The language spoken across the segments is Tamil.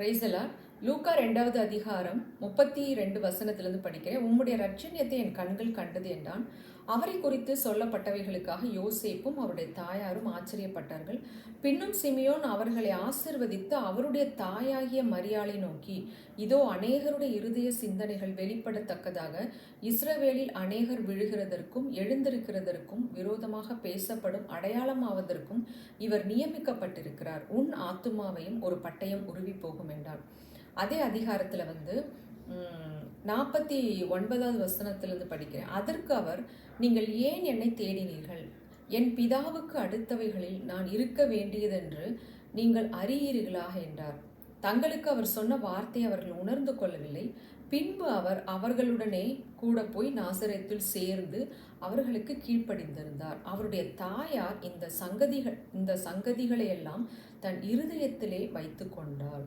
ప్రైజ్ ఎలా லூக்கா ரெண்டாவது அதிகாரம் முப்பத்தி ரெண்டு வசனத்திலிருந்து படிக்கிறேன். உம்முடைய ரட்சணியத்தை என் கண்கள் கண்டது என்றான். அவரை குறித்து சொல்லப்பட்டவைகளுக்காக யோசேப்பும் அவருடைய தாயாரும் ஆச்சரியப்பட்டார்கள். பின்னும் சிமியோன் அவர்களை ஆசிர்வதித்து அவருடைய தாயாகிய மரியாளை நோக்கி இதோ அநேகருடைய இருதய சிந்தனைகள் வெளிப்படத்தக்கதாக இஸ்ரவேலில் அநேகர் விழுகிறதற்கும் எழுந்திருக்கிறதற்கும் விரோதமாக பேசப்படும் அடையாளமாவதற்கும் இவர் நியமிக்கப்பட்டிருக்கிறார். உன் ஆத்துமாவையும் ஒரு பட்டயம் உருவி போகும் என்றார் அதே அதிகாரத்தில் வந்து நாற்பத்தி ஒன்பதாவது வசனத்திலிருந்து படிக்கிறேன். அதற்கு அவர் நீங்கள் ஏன் என்னை தேடினீர்கள்? என் பிதாவுக்கு அடுத்தவைகளில் நான் இருக்க வேண்டியதென்று நீங்கள் அறியீர்களாக என்றார். தங்களுக்கு அவர் சொன்ன வார்த்தை அவர்கள் உணர்ந்து கொள்ளவில்லை. பின்பு அவர் அவர்களுடனே கூட போய் நாசரத்தில் சேர்ந்து அவர்களுக்கு கீழ்ப்படிந்திருந்தார். அவருடைய தாயார் இந்த சங்கதிகள் இந்த சங்கதிகளை எல்லாம் தன் இருதயத்திலே வைத்து கொண்டாள்.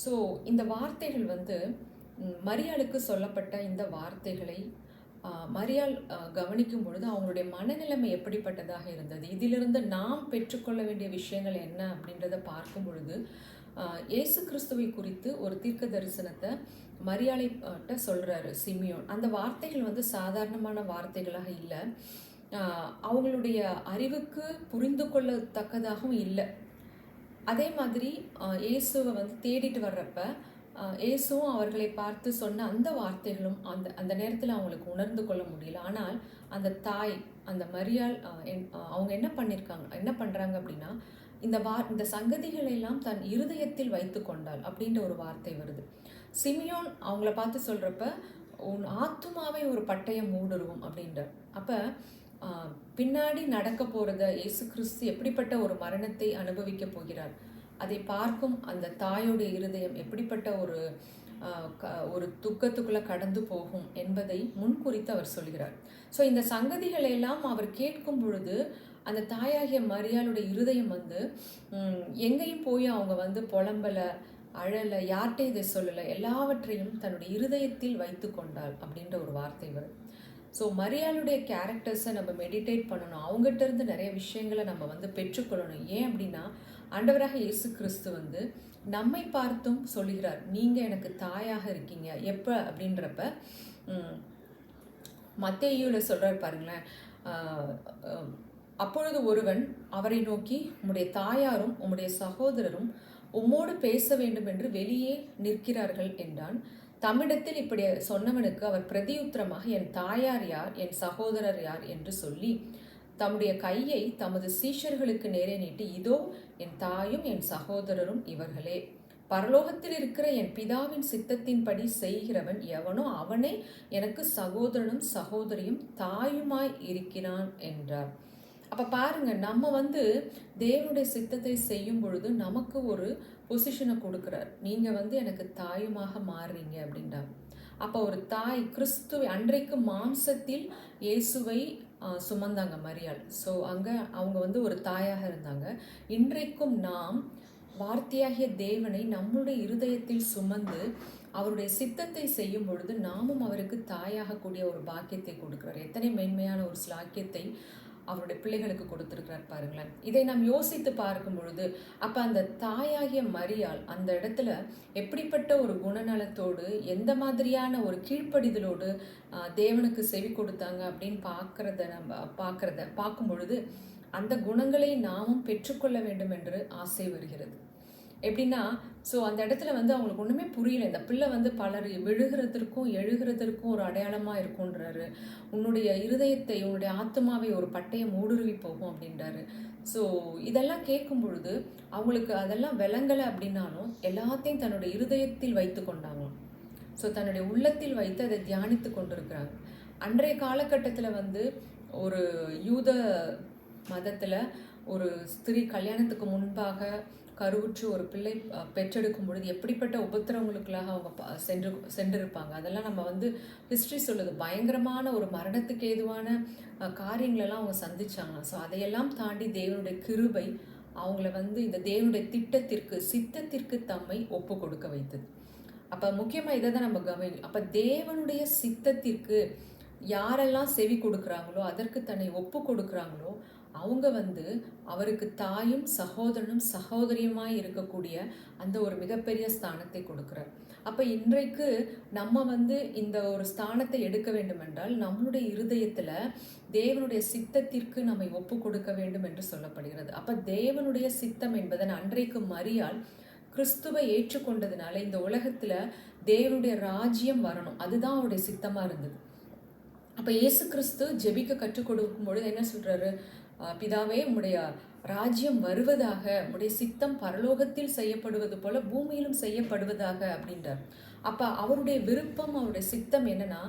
ஸோ இந்த வார்த்தைகள் வந்து மரியாளுக்கு சொல்லப்பட்ட இந்த வார்த்தைகளை மரியாள் கவனிக்கும் பொழுது அவங்களுடைய மனநிலைமை எப்படிப்பட்டதாக இருந்தது? இதிலிருந்து நாம் பெற்றுக்கொள்ள வேண்டிய விஷயங்கள் என்ன அப்படின்றத பார்க்கும் பொழுது இயேசு கிறிஸ்துவை குறித்து ஒரு தீர்க்க தரிசனத்தை மரியாளை சொல்கிறாரு சிமியோன். அந்த வார்த்தைகள் வந்து சாதாரணமான வார்த்தைகளாக இல்லை. அவங்களுடைய அறிவுக்கு புரிந்து கொள்ளத்தக்கதாகவும் இல்லை. அதே மாதிரி இயேசுவை வந்து தேடிட்டு வர்றப்ப இயேசுவும் அவர்களை பார்த்து சொன்ன அந்த வார்த்தைகளும் அந்த அந்த நேரத்தில் அவங்களுக்கு உணர்ந்து கொள்ள முடியல. ஆனால் அந்த தாய் அந்த மரியாள் என்- அவங்க என்ன பண்ணியிருக்காங்க என்ன பண்ணுறாங்க அப்படின்னா இந்த வா இந்த சங்கதிகளை எல்லாம் தன் இருதயத்தில் வைத்து கொண்டாள் அப்படின்ற ஒரு வார்த்தை வருது. சிமியோன் அவங்கள பார்த்து சொல்கிறப்ப உன் ஆத்துமாவை ஒரு பட்டயம் மூடுருவோம் அப்படின்ற. அப்போ பின்னாடி நடக்க போகிறத இயேசு கிறிஸ்து எப்படிப்பட்ட ஒரு மரணத்தை அனுபவிக்க போகிறார்? அதை பார்க்கும் அந்த தாயோடைய இருதயம் எப்படிப்பட்ட ஒரு க- ஒரு துக்கத்துக்குள்ள கடந்து போகும் என்பதை முன்குறித்து அவர் சொல்கிறார். ஸோ இந்த சங்கதிகளை எல்லாம் அவர் கேட்கும் பொழுது அந்த தாயாகிய மரியாளுடைய இருதயம் வந்து எங்கேயும் போய் அவங்க வந்து புலம்பலை அழலை யார்கிட்டையும் இதை சொல்லலை எல்லாவற்றையும் தன்னுடைய இருதயத்தில் வைத்து கொண்டாள் அப்படின்ற ஒரு வார்த்தை வரும். ஸோ மரியாளுடைய கேரக்டர்ஸை நம்ம மெடிடேட் பண்ணணும். அவங்ககிட்ட இருந்து நிறைய விஷயங்களை நம்ம வந்து பெற்றுக்கொள்ளணும். ஏன் அப்படின்னா ஆண்டவராக இயேசு கிறிஸ்து வந்து நம்மை பார்த்தும் சொல்லுகிறார். நீங்கள் எனக்கு தாயாக இருக்கீங்க. எப்போ அப்படின்றப்ப மத்தேயூவில் சொல்கிறார் பாருங்களேன். அப்பொழுது ஒருவன் அவரை நோக்கி உம்முடைய தாயாரும் உம்முடைய சகோதரரும் உம்மோடு பேச வேண்டும் என்று வெளியே நிற்கிறார்கள் என்றான். தம்மிடத்தில் இப்படி சொன்னவனுக்கு அவர் பிரதியுத்தரமாக என் தாயார் யார்? என் சகோதரர் யார்? என்று சொல்லி தம்முடைய கையை தமது சீஷர்களுக்கு நேரே நீட்டி இதோ என் தாயும் என் சகோதரரும் இவர்களே. பரலோகத்தில் இருக்கிற என் பிதாவின் சித்தத்தின்படி செய்கிறவன் எவனோ அவனே எனக்கு சகோதரனும் சகோதரியும் தாயுமாய் இருக்கிறான் என்றார். அப்போ பாருங்கள் நம்ம வந்து தேவனுடைய சித்தத்தை செய்யும் பொழுது நமக்கு ஒரு பொசிஷனை கொடுக்குறார். நீங்கள் வந்து எனக்கு தாயுமாக மாறுறீங்க அப்படின்றார் அப்போ ஒரு தாய் கிறிஸ்துவை அன்றைக்கு மாம்சத்தில் இயேசுவை சுமந்தாங்க மரியாள். ஸோ அங்கே அவங்க வந்து ஒரு தாயாக இருந்தாங்க. இன்றைக்கும் நாம் வார்த்தையாகிய தேவனை நம்முடைய இருதயத்தில் சுமந்து அவருடைய சித்தத்தை செய்யும் பொழுது நாமும் அவருக்கு தாயாக கூடிய ஒரு பாக்கியத்தை கொடுக்கிறார். எத்தனை மேன்மையான ஒரு ஸ்லாக்கியத்தை அவருடைய பிள்ளைகளுக்கு கொடுத்திருக்கிறார் பாருங்களேன். இதை நாம் யோசித்து பார்க்கும் பொழுது அப்ப அந்த தாயாகிய மரியாள் அந்த இடத்துல எப்படிப்பட்ட ஒரு குணநலத்தோடு எந்த மாதிரியான ஒரு கீழ்ப்படிதலோடு தேவனுக்கு செவி கொடுத்தாங்க அப்படின்னு பார்க்கறத நம்ம பார்க்கறத பார்க்கும் பொழுது அந்த குணங்களை நாமும் பெற்றுக்கொள்ள வேண்டும் என்று ஆசை வருகிறது. எப்படின்னா ஸோ அந்த இடத்துல வந்து அவங்களுக்கு ஒன்றுமே புரியல. இந்த பிள்ளை வந்து பலர் விழுகிறதற்கும் எழுகிறதற்கும் ஒரு அடையாளமாக இருக்குன்றாரு உன்னுடைய இருதயத்தை உன்னுடைய ஆத்மாவை ஒரு பட்டயம் மூடுருவி போகும் அப்படின்றாரு. ஸோ இதெல்லாம் கேட்கும் பொழுது அவங்களுக்கு அதெல்லாம் விளங்கலை அப்படின்னாலும் எல்லாத்தையும் தன்னுடைய இருதயத்தில் வைத்து கொண்டாங்களாம். ஸோ தன்னுடைய உள்ளத்தில் வைத்து அதை தியானித்து கொண்டிருக்கிறாங்க அன்றைய காலகட்டத்தில் வந்து ஒரு யூத மதத்தில் ஒரு ஸ்திரீ கல்யாணத்துக்கு முன்பாக கருவுற்று ஒரு பிள்ளை பெற்றெடுக்கும் பொழுது எப்படிப்பட்ட உபத்திரவங்களுக்குள்ளாக அவங்க சென்று சென்றிருப்பாங்க? அதெல்லாம் நம்ம வந்து ஹிஸ்ட்ரி சொல்லுது. பயங்கரமான ஒரு மரணத்துக்கு ஏதுவான காரியங்களெல்லாம் அவங்க சந்திச்சாங்க ஸோ அதையெல்லாம் தாண்டி தேவனுடைய கிருபை அவங்கள வந்து இந்த தேவனுடைய திட்டத்திற்கு சித்தத்திற்கு தம்மை ஒப்பு கொடுக்க வைத்தது. அப்போ முக்கியமாக இதை தான் நம்ம கவனி அப்போ தேவனுடைய சித்தத்திற்கு யாரெல்லாம் செவி கொடுக்குறாங்களோ அதற்கு தன்னை ஒப்பு கொடுக்குறாங்களோ அவங்க வந்து அவருக்கு தாயும் சகோதரனும் சகோதரியுமாய் இருக்கக்கூடிய அந்த ஒரு மிகப்பெரிய ஸ்தானத்தை கொடுக்குறார். அப்போ இன்றைக்கு நம்ம வந்து இந்த ஒரு ஸ்தானத்தை எடுக்க வேண்டுமென்றால் நம்மளுடைய இருதயத்தில் தேவனுடைய சித்தத்திற்கு நம்மை ஒப்பு கொடுக்க வேண்டும் என்று சொல்லப்படுகிறது. அப்போ தேவனுடைய சித்தம் என்பதன் அன்றைக்கு மறியால் கிறிஸ்துவை ஏற்றுக்கொண்டதுனால இந்த உலகத்தில் தேவனுடைய ராஜ்யம் வரணும். அதுதான் அவருடைய சித்தமாக இருந்தது. அப்போ இயேசு கிறிஸ்து ஜெபிக்க கற்றுக் கொடுக்கும் பொழுது என்ன சொல்கிறாரு பிதாவே உம்முடைய ராஜ்யம் வருவதாக உடைய சித்தம் பரலோகத்தில் செய்யப்படுவது போல பூமியிலும் செய்யப்படுவதாக அப்படின்றார். அப்போ அவருடைய விருப்பம் அவருடைய சித்தம் என்னன்னா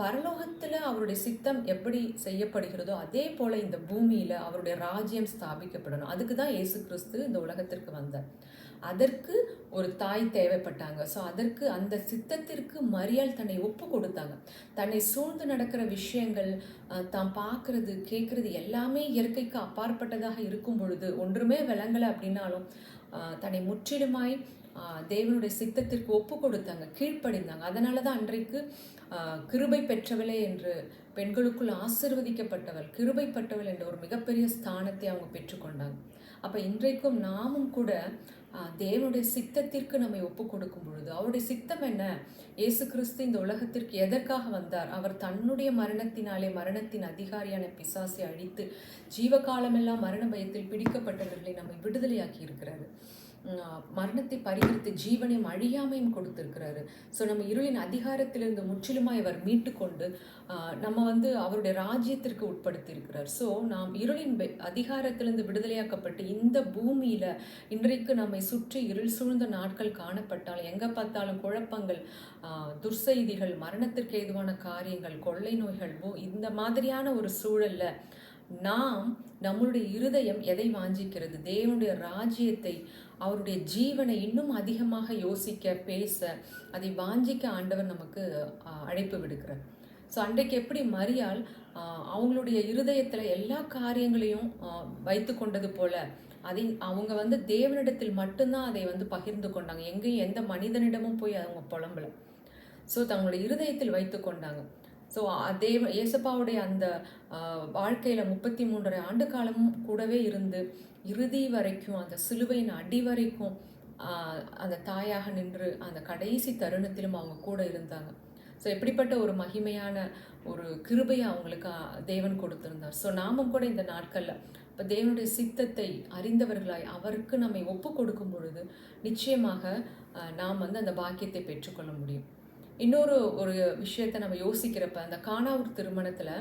பரலோகத்தில் அவருடைய சித்தம் எப்படி செய்யப்படுகிறதோ அதே போல் இந்த பூமியில் அவருடைய ராஜ்யம் ஸ்தாபிக்கப்படணும். அதுக்கு தான் இயேசு கிறிஸ்து இந்த உலகத்திற்கு வந்தார். அதற்கு ஒரு தாய் தேவைப்பட்டாங்க. ஸோ அதற்கு அந்த சித்தத்திற்கு மரியாள் தன்னை ஒப்பு கொடுத்தாங்க. தன்னை சூழ்ந்து நடக்கிற விஷயங்கள் தான் பார்க்கறது கேட்குறது எல்லாமே இயற்கைக்கு அப்பாற்பட்டதாக இருக்கும் பொழுது ஒன்றுமே விளங்கலை அப்படின்னாலும் தன்னை முற்றிலுமாய் தேவனுடைய சித்தத்திற்கு ஒப்பு கொடுத்தாங்க கீழ்ப்படிந்தாங்க. அதனால தான் அன்றைக்கு கிருபை பெற்றவளே என்று பெண்களுக்குள் ஆசிர்வதிக்கப்பட்டவள் கிருபைப்பட்டவள் என்ற ஒரு மிகப்பெரிய ஸ்தானத்தை அவங்க பெற்றுக்கொண்டாங்க. அப்போ இன்றைக்கும் நாமும் கூட தேவனுடைய சித்தத்திற்கு நம்மை ஒப்பு கொடுக்கும் பொழுது அவருடைய சித்தம் என்ன? இயேசு கிறிஸ்து இந்த உலகத்திற்கு எதற்காக வந்தார்? அவர் தன்னுடைய மரணத்தினாலே மரணத்தின் அதிகாரியான பிசாசை அழித்து ஜீவகாலமெல்லாம் மரண பயத்தில் பிடிக்கப்பட்டவர்களை நம்மை விடுதலையாக்கி இருக்கிறாரு. மரணத்தை பரிகரித்து ஜீவனையும் அழியாமையும் கொடுத்திருக்கிறாரு. ஸோ நம்ம இருளின் அதிகாரத்திலிருந்து முற்றிலுமா இவர் மீட்டு கொண்டு நம்ம வந்து அவருடைய ராஜ்யத்திற்கு உட்படுத்தி இருக்கிறார் ஸோ நாம் இருளின் அதிகாரத்திலிருந்து விடுதலையாக்கப்பட்டு இந்த பூமியில் இன்றைக்கு நம்மை சுற்றி இருள் சூழ்ந்த நாட்கள் காணப்பட்டால் எங்கே பார்த்தாலும் குழப்பங்கள் துர்செய்திகள் மரணத்திற்கு ஏதுவான காரியங்கள் கொள்ளை நோய்கள் இந்த மாதிரியான ஒரு சூழலில் நாம் நம்மளுடைய இருதயம் எதை வாஞ்சிக்கிறது? தேவனுடைய ராஜ்யத்தை அவருடைய ஜீவனை இன்னும் அதிகமாக யோசிக்க பேச அதை வாஞ்சிக்க ஆண்டவர் நமக்கு அழைப்பு விடுக்கிறார். ஸோ அன்றைக்கு எப்படி மறியால் அவங்களுடைய இருதயத்தில் எல்லா காரியங்களையும் வைத்து கொண்டது போல அதை அவங்க வந்து தேவனிடத்தில் மட்டும்தான் அதை வந்து பகிர்ந்து கொண்டாங்க. எங்கேயும் எந்த மனிதனிடமும் போய் அவங்க புலம்பல. ஸோ தங்களுடைய இருதயத்தில் வைத்து கொண்டாங்க. ஸோ தேவ ஏசப்பாவுடைய அந்த வாழ்க்கையில் முப்பத்தி மூன்றரை ஆண்டு காலமும் கூடவே இருந்து இறுதி வரைக்கும் அந்த சிலுவையின் அடி வரைக்கும் அந்த தாயாக நின்று அந்த கடைசி தருணத்திலும் அவங்க கூட இருந்தாங்க. ஸோ எப்படிப்பட்ட ஒரு மகிமையான ஒரு கிருபையை அவங்களுக்கு தேவன் கொடுத்துருந்தார். ஸோ நாமும் கூட இந்த நாட்களில் இப்போ தேவனுடைய சித்தத்தை அறிந்தவர்களாய் அவருக்கு நம்மை ஒப்பு கொடுக்கும் பொழுது நிச்சயமாக நாம் வந்து அந்த பாக்கியத்தை பெற்றுக்கொள்ள முடியும். இன்னொரு ஒரு விஷயத்தை நம்ம யோசிக்கிறப்ப அந்த காணாவூர் திருமணத்தில்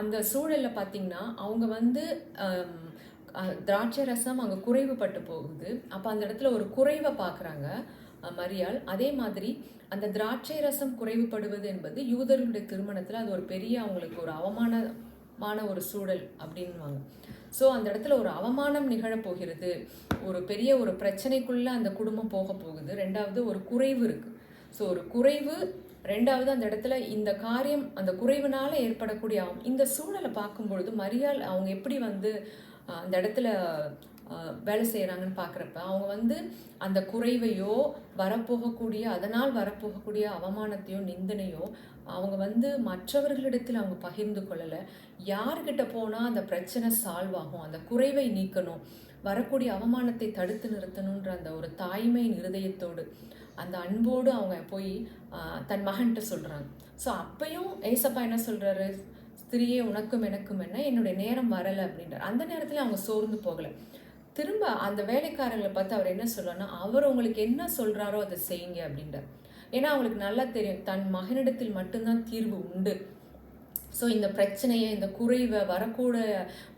அந்த சூழலில் பார்த்திங்கன்னா அவங்க வந்து திராட்சை ரசம் அங்கே குறைவுபட்டு போகுது. அப்போ அந்த இடத்துல ஒரு குறைவை பார்க்குறாங்க மரியாள். அதே மாதிரி அந்த திராட்சை ரசம் குறைவுபடுவது என்பது யூதர்களுடைய திருமணத்தில் அது ஒரு பெரிய அவங்களுக்கு ஒரு அவமானமான ஒரு சூழல் அப்படின்வாங்க ஸோ அந்த இடத்துல ஒரு அவமானம் நிகழப்போகிறது ஒரு பெரிய ஒரு பிரச்சனைக்குள்ளே அந்த குடும்பம் போக போகுது. ரெண்டாவது ஒரு குறைவு இருக்குது ஸோ ஒரு குறைவு ரெண்டாவது அந்த இடத்துல இந்த காரியம் அந்த குறைவுனால ஏற்படக்கூடிய இந்த சூழலை பார்க்கும்பொழுது மரியாள் அவங்க எப்படி வந்து அந்த இடத்துல வேலை செய்கிறாங்கன்னு பார்க்குறப்ப அவங்க வந்து அந்த குறைவையோ வரப்போகக்கூடிய அதனால் வரப்போகக்கூடிய அவமானத்தையோ நிந்தனையோ அவங்க வந்து மற்றவர்களிடத்தில் அவங்க பகிர்ந்து கொள்ளலை. யார்கிட்ட போனால் அந்த பிரச்சனை சால்வ் ஆகும் அந்த குறைவை நீக்கணும் வரக்கூடிய அவமானத்தை தடுத்து நிறுத்தணுன்ற அந்த ஒரு தாய்மையின் இருதயத்தோடு அந்த அன்போடு அவங்க போய் தன் மகன்கிட்ட சொல்கிறாங்க ஸோ அப்பையும் ஏசப்பா என்ன சொல்கிறாரு ஸ்திரியே உனக்கும் எனக்கும் என்ன? என்னுடைய நேரம் வரலை அப்படின்றார் அந்த நேரத்தில் அவங்க சோர்ந்து போகலை. திரும்ப அந்த வேலைக்காரங்களை பார்த்து அவர் என்ன சொல்கிறாருன்னா அவர் உங்களுக்கு என்ன சொல்கிறாரோ அதை செய்யுங்க அப்படின்றார் ஏன்னா அவங்களுக்கு நல்லா தெரியும் தன் மகனிடத்தில் மட்டும்தான் தீர்வு உண்டு. ஸோ இந்த பிரச்சனையை இந்த குறைவை வரக்கூட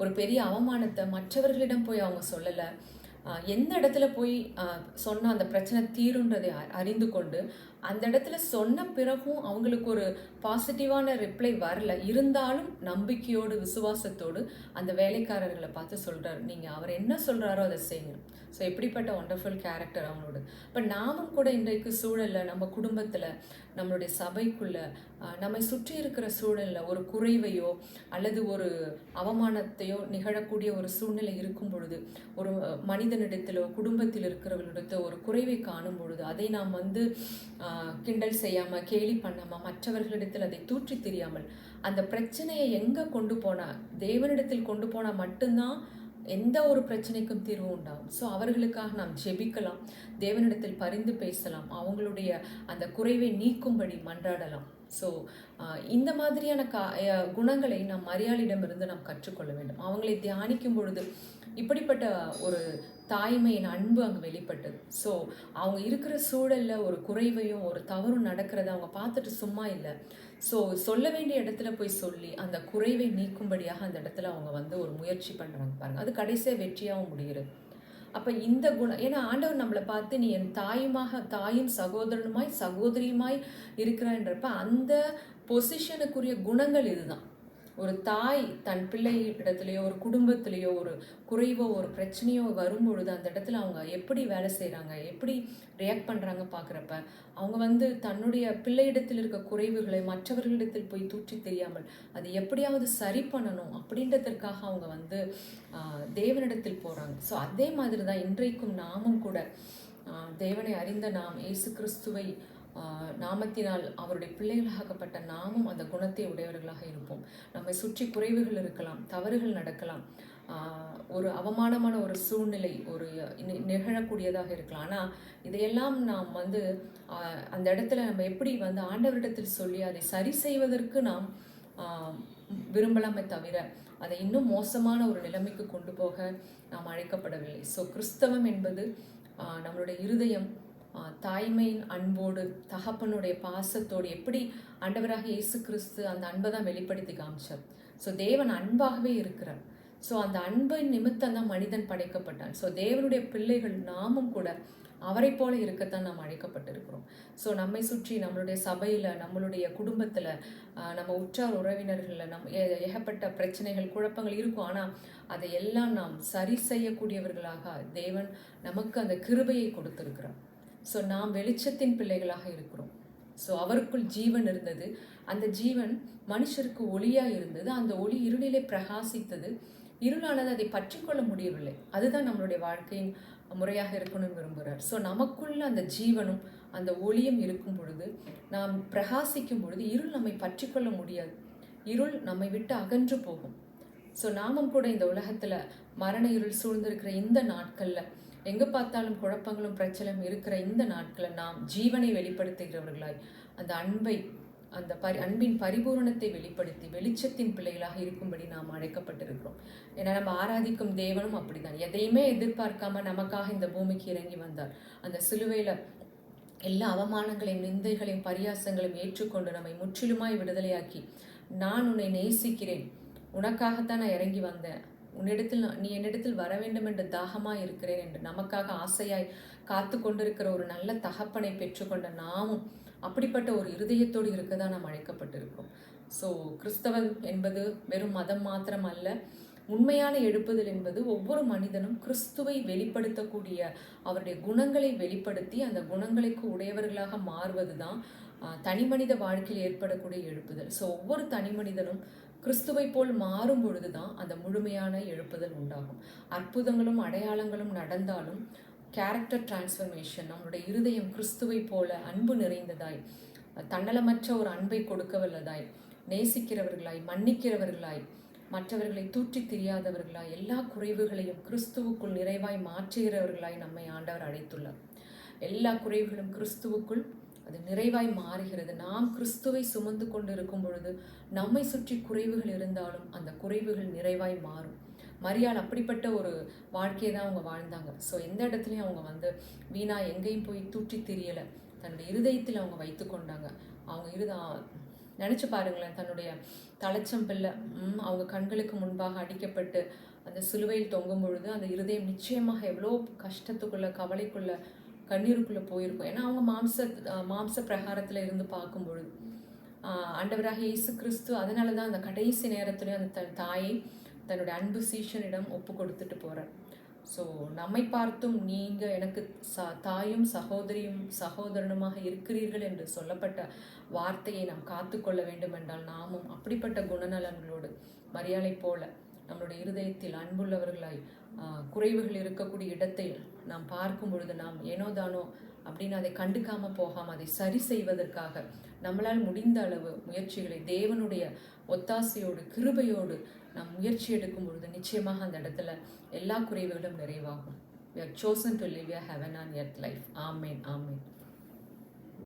ஒரு பெரிய அவமானத்தை மற்றவர்களிடம் போய் அவங்க சொல்லலை. எந்த இடத்துல போய் சொன்னால் அந்த பிரச்சனை தீருன்றதை அறிந்து கொண்டு அந்த இடத்துல சொன்ன பிறகும் அவங்களுக்கு ஒரு பாசிட்டிவான ரிப்ளை வரல. இருந்தாலும் நம்பிக்கையோடு விசுவாசத்தோடு அந்த வேலைக்காரர்களை பார்த்து சொல்கிறார் நீங்கள் அவர் என்ன சொல்கிறாரோ அதை செய்யுங்க. ஸோ எப்படிப்பட்ட ஒண்டர்ஃபுல் கேரக்டர் அவங்களோட. இப்போ நாமும் கூட இன்றைக்கு சூழலில் நம்ம குடும்பத்தில் நம்மளுடைய சபைக்குள்ளே நம்மை சுற்றி இருக்கிற சூழலில் ஒரு குறைவையோ அல்லது ஒரு அவமானத்தையோ நிகழக்கூடிய ஒரு சூழ்நிலை இருக்கும் பொழுது ஒரு மனிதனிடத்திலோ குடும்பத்தில் இருக்கிறவர்களிடத்தோ ஒரு குறைவை காணும் பொழுது அதை நாம் வந்து கிண்டல் செய்யாமல் கேலி பண்ணாமல் மற்றவர்களிடத்தில் அதை தூற்றி தெரியாமல் அந்த பிரச்சனையை எங்கே கொண்டு போனால் தேவனிடத்தில் கொண்டு போனால் மட்டும்தான் எந்த ஒரு பிரச்சனைக்கும் தீர்வு உண்டாகும். ஸோ அவர்களுக்காக நாம் ஜெபிக்கலாம் தேவனிடத்தில் பரிந்து பேசலாம் அவங்களுடைய அந்த குறைவை நீக்கும்படி மன்றாடலாம். ஸோ இந்த மாதிரியான கா குணங்களை நாம் மரியாளிடமிருந்து நாம் கற்றுக்கொள்ள வேண்டும். அவங்களை தியானிக்கும் பொழுது இப்படிப்பட்ட ஒரு தாய்மையின் அன்பு அங்கே வெளிப்பட்டது. ஸோ அவங்க இருக்கிற சூழலில் ஒரு குறைவையும் ஒரு தவறும் நடக்கிறத அவங்க பார்த்துட்டு சும்மா இல்லை. ஸோ சொல்ல வேண்டிய இடத்துல போய் சொல்லி அந்த குறைவை நீக்கும்படியாக அந்த இடத்துல அவங்க வந்து ஒரு முயற்சி பண்ணுறாங்க பாருங்க. அது கடைசியாக வெற்றியாகவும் முடிகிறது அப்போ இந்த குணம் ஏன்னா ஆண்டவர் நம்மளை பார்த்து நீ என் தாயுமாக தாயும் சகோதரனுமாய் சகோதரியுமாய் இருக்கிறன்றப்ப அந்த பொசிஷனுக்குரிய குணங்கள் இதுதான். ஒரு தாய் தன் பிள்ளை இடத்துலையோ ஒரு குடும்பத்திலேயோ ஒரு குறைவோ ஒரு பிரச்சனையோ வரும்பொழுது அந்த இடத்துல அவங்க எப்படி வேலை செய்கிறாங்க எப்படி ரியாக்ட் பண்ணுறாங்க பார்க்குறப்ப அவங்க வந்து தன்னுடைய பிள்ளையிடத்தில் இருக்க குறைவுகளை மற்றவர்களிடத்தில் போய் தூற்றி தெரியாமல் அது எப்படியாவது சரி பண்ணணும் அப்படின்றதற்காக அவங்க வந்து தேவனிடத்தில் போகிறாங்க ஸோ அதே மாதிரி தான் இன்றைக்கும் நாமும் கூட தேவனை அறிந்த நாம் இயேசு கிறிஸ்துவை நாமத்தினால் அவருடைய பிள்ளைகளாகப்பட்ட நாமும் அந்த குணத்தை உடையவர்களாக இருப்போம். நம்மை சுற்றி குறைவுகள் இருக்கலாம் தவறுகள் நடக்கலாம். ஒரு அவமானமான ஒரு சூழ்நிலை ஒரு நிகழக்கூடியதாக இருக்கலாம். ஆனால் இதையெல்லாம் நாம் வந்து அந்த இடத்துல நம்ம எப்படி வந்து ஆண்டவரிடத்தில் சொல்லி அதை சரி செய்வதற்கு நாம் விரும்பலாமே தவிர அதை இன்னும் மோசமான ஒரு நிலைமைக்கு கொண்டு போக நாம் அழைக்கப்படவில்லை. ஸோ கிறிஸ்தவம் என்பது நம்மளுடைய இருதயம் தாய்மையின் அன்போடு தகப்பனுடைய பாசத்தோடு எப்படி ஆண்டவராக இயேசு கிறிஸ்து அந்த அன்பை தான் வெளிப்படுத்தி காமிச்சார். ஸோ தேவன் அன்பாகவே இருக்கிறார். ஸோ அந்த அன்பின் நிமித்தம் தான் மனிதன் படைக்கப்பட்டான். ஸோ தேவனுடைய பிள்ளைகள் நாமும் கூட அவரை போல இருக்கத்தான் நாம் அழைக்கப்பட்டிருக்கிறோம். ஸோ நம்மை சுற்றி நம்மளுடைய சபையில் நம்மளுடைய குடும்பத்தில் நம்ம உற்றார் உறவினர்களில் நம் ஏ- ஏகப்பட்ட பிரச்சனைகள் குழப்பங்கள் இருக்கும். ஆனால் அதை எல்லாம் நாம் சரி செய்யக்கூடியவர்களாக தேவன் நமக்கு அந்த கிருபையை கொடுத்துருக்கிறான் ஸோ நாம் வெளிச்சத்தின் பிள்ளைகளாக இருக்கிறோம். ஸோ அவருக்குள் ஜீவன் இருந்தது. அந்த ஜீவன் மனுஷருக்கு ஒளியாக இருந்தது. அந்த ஒளி இருளிலே பிரகாசித்தது. இருளானது அதை பற்றிக்கொள்ள முடியவில்லை. அதுதான் நம்மளுடைய வாழ்க்கையின் முறையாக இருக்கணும்னு விரும்புகிறார். ஸோ நமக்குள்ள அந்த ஜீவனும் அந்த ஒளியும் இருக்கும் பொழுது நாம் பிரகாசிக்கும் பொழுது இருள் நம்மை பற்றிக்கொள்ள முடியாது. இருள் நம்மை விட்டு அகன்று போகும். ஸோ நாமும் கூட இந்த உலகத்தில் மரண இருள் சூழ்ந்திருக்கிற இந்த நாட்களில் எங்கே பார்த்தாலும் குழப்பங்களும் பிரச்சனையும் இருக்கிற இந்த நாட்களில் நாம் ஜீவனை வெளிப்படுத்துகிறவர்களாய் அந்த அன்பை அந்த பரி அன்பின் பரிபூரணத்தை வெளிப்படுத்தி வெளிச்சத்தின் பிள்ளைகளாக இருக்கும்படி நாம் அழைக்கப்பட்டிருக்கிறோம். ஏன்னா நம்ம ஆராதிக்கும் தேவனும் அப்படிதான் எதையுமே எதிர்பார்க்காம நமக்காக இந்த பூமிக்கு இறங்கி வந்தார். அந்த சிலுவையில் எல்லா அவமானங்களையும் நிந்தைகளையும் பரியாசங்களையும் ஏற்றுக்கொண்டு நம்மை முற்றிலுமாய் விடுதலையாக்கி நான் உன்னை நேசிக்கிறேன். உனக்காகத்தான் நான் இறங்கி வந்தேன். உன்னிடத்தில் நான்- நீ என்னிடத்தில் வர வேண்டும் என்று தாகமாக இருக்கிறேன் என்று நமக்காக ஆசையாய் காத்து கொண்டிருக்கிற ஒரு நல்ல தகப்பனை பெற்றுக்கொண்ட நாமும் அப்படிப்பட்ட ஒரு இருதயத்தோடு இருக்க தான் நாம் அழைக்கப்பட்டிருக்கிறோம். ஸோ கிறிஸ்தவம் என்பது வெறும் மதம் மாத்திரம் அல்ல உண்மையான எழுப்புதல் என்பது ஒவ்வொரு மனிதனும் கிறிஸ்துவை வெளிப்படுத்தக்கூடிய அவருடைய குணங்களை வெளிப்படுத்தி அந்த குணங்களுக்கு உடையவர்களாக மாறுவது தான் தனி மனித வாழ்க்கையில் ஏற்படக்கூடிய எழுப்புதல். ஸோ ஒவ்வொரு தனி மனிதனும் கிறிஸ்துவை போல் மாறும் பொழுது தான் அந்த முழுமையான எழுப்புதல் உண்டாகும். அற்புதங்களும் அடையாளங்களும் நடந்தாலும் கேரக்டர் டிரான்ஸ்ஃபர்மேஷன் நம்மளுடைய இருதயம் கிறிஸ்துவை போல அன்பு நிறைந்ததாய் தன்னலமற்ற ஒரு அன்பை கொடுக்க வல்லதாய் நேசிக்கிறவர்களாய் மன்னிக்கிறவர்களாய் மற்றவர்களை தூற்றி தெரியாதவர்களாய் எல்லா குறைவுகளையும் கிறிஸ்துவுக்குள் நிறைவாய் மாற்றுகிறவர்களாய் நம்மை ஆண்டவர் அழைத்துள்ளார். எல்லா குறைவுகளும் கிறிஸ்துவுக்குள் அது நிறைவாய் மாறுகிறது. நாம் கிறிஸ்துவை சுமந்து கொண்டு இருக்கும் பொழுது நம்மை சுற்றி குறைவுகள் இருந்தாலும் அந்த குறைவுகள் நிறைவாய் மாறும். மரியாள் அப்படிப்பட்ட ஒரு வாழ்க்கையை தான் அவங்க வாழ்ந்தாங்க. ஸோ எந்த இடத்துலையும் அவங்க வந்து வீணா எங்கேயும் போய் தூற்றி தெரியலை. தன்னுடைய இருதயத்தில் அவங்க வைத்து கொண்டாங்க. அவங்க இருதா நினச்சி பாருங்களேன் தன்னுடைய தலைச்சம்பிள்ளை அவங்க கண்களுக்கு முன்பாக அடிக்கப்பட்டு அந்த சிலுவையில் தொங்கும் பொழுது அந்த இருதயம் நிச்சயமாக எவ்வளோ கஷ்டத்துக்குள்ள கவலைக்குள்ள கண்ணீருக்குள்ளே போயிருக்கும். ஏன்னா அவங்க மாம்ச மாம்ச பிரகாரத்தில் இருந்து பார்க்கும் பொழுது ஆண்டவராக இயேசு கிறிஸ்து அதனால தான் அந்த கடைசி நேரத்துல அந்த தன் தாயை தன்னுடைய அன்பு சீஷனிடம் ஒப்பு கொடுத்துட்டு போகிறார் ஸோ நம்மை பார்த்தும் நீங்கள் எனக்கு ச தாயும் சகோதரியும் சகோதரனுமாக இருக்கிறீர்கள் என்று சொல்லப்பட்ட வார்த்தையை நாம் காத்துக்கொள்ள வேண்டும் என்றால் நாமும் அப்படிப்பட்ட குணநலன்களோடு மரியாதை போல நம்மளுடைய இருதயத்தில் அன்புள்ளவர்களாய் குறைவுகள் இருக்கக்கூடிய இடத்தை நாம் பார்க்கும் பொழுது நாம் ஏனோ தானோ அப்படின்னு அதை கண்டுக்காமல் போகாமல் அதை சரி செய்வதற்காக நம்மளால் முடிந்த அளவு முயற்சிகளை தேவனுடைய ஒத்தாசையோடு கிருபையோடு நாம் முயற்சி எடுக்கும் பொழுது நிச்சயமாக அந்த இடத்துல எல்லா குறைவுகளும் நிறைவாகும். We are chosen to live a heaven on earth life amen amen